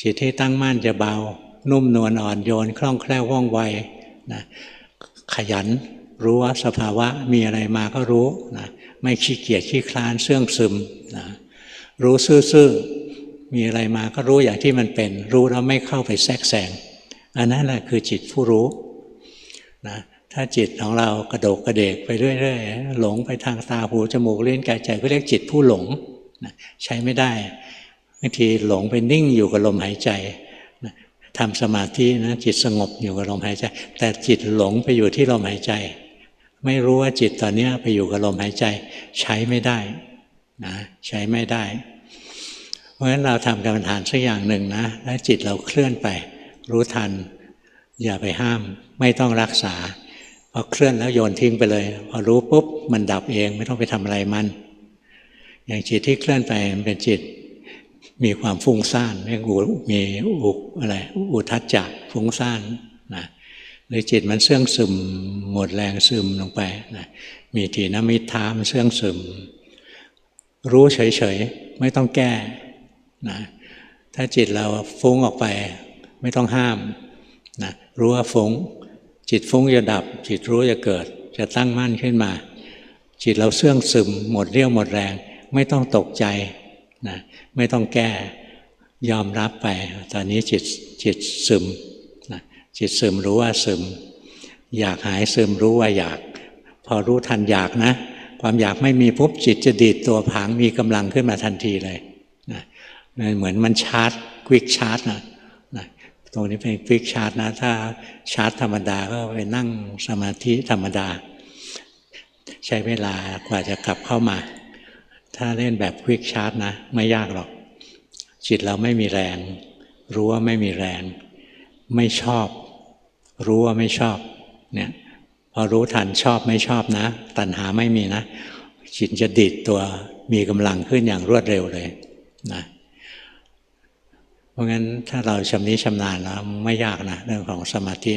จิตที่ตั้งมั่นจะเบา นุ่มนวลอ่อนโยน คล่องแคล่วว่องไวนะขยันรู้ว่าสภาวะมีอะไรมาก็รู้นะไม่ขี้เกียจขี้คลานเสื่องซึมนะรู้ซื่อๆมีอะไรมาก็รู้อย่างที่มันเป็น รู้แล้วไม่เข้าไปแทรกแซงอันนั้นแหละคือจิตผู้รู้นะถ้าจิตของเรากระโดกกระเดกไปเรื่อยๆหลงไปทางตาหูจมูกเล่นกายใจก็เรียกจิตผู้หลงนะใช้ไม่ได้างทีหลงไปนิ่งอยู่กับลมหายใจทำสมาธินะจิตสงบอยู่กับลมหายใจ แต่จิตหลงไปอยู่ที่ลมหายใจ ไม่รู้ว่าจิตตอนนี้ไปอยู่กับลมหายใจ ใช้ไม่ได้นะใช้ไม่ได้ เพราะฉะนั้นเราทำกรรมฐานสักอย่างหนึ่งนะแล้วจิตเราเคลื่อนไป รู้ทัน อย่าไปห้าม ไม่ต้องรักษาพอเคลื่อนแล้วโยนทิ้งไปเลยพอรู้ปุ๊บมันดับเองไม่ต้องไปทำอะไรมัน อย่างจิตที่เคลื่อนไปมันเป็นจิต มีความฟุ้งซ่านเรียกมีอุกอะไรอุทัจจะฟุ้งซ่านนะหรือจิตมันเสื่องซึมหมดแรงซึมลงไปนะมีทีนมิทามเสื่องซึม รู้เฉยๆ ไม่ต้องแก้นะถ้าจิตเราฟุ้งออกไปไม่ต้องห้ามนะรู้ว่าฟุ้ง จิตฟุ้งจะดับ จิตรู้จะเกิด จะตั้งมั่นขึ้นมา จิตเราเสื่องซึม หมดเรี่ยวหมดแรง ไม่ต้องตกใจ นะไม่ต้องแก้ยอมรับไป ตอนนี้จิตจิตซึมนะจิตซึมรู้ว่าซึม อยากหายซึมรู้ว่าอยาก พอรู้ทันอยากนะ ความอยากไม่มีปุ๊บจิตจะดีดตัวผางมีกำลังขึ้นมาทันทีเลยนะเหมือนมันชาร์จควิกชาร์จนะนะตรงนี้เป็นควิกชาร์จนะ ถ้าชาร์จธรรมดาก็ไปนั่งสมาธิธรรมดา ใช้เวลากว่าจะกลับเข้ามา ถ้าเล่นแบบควิกชาร์จนะ ไม่ยากหรอก จิตเราไม่มีแรง รู้ว่าไม่มีแรง ไม่ชอบ รู้ว่าไม่ชอบเนี่ยพอรู้ทันชอบไม่ชอบนะ ตัณหาไม่มีนะ จิตจะดิดตัวมีกำลังขึ้นอย่างรวดเร็วเลยนะเพราะงั้นถ้าเราชำนิชำนาญแล้วไม่ยากนะเรื่องของสมาธิ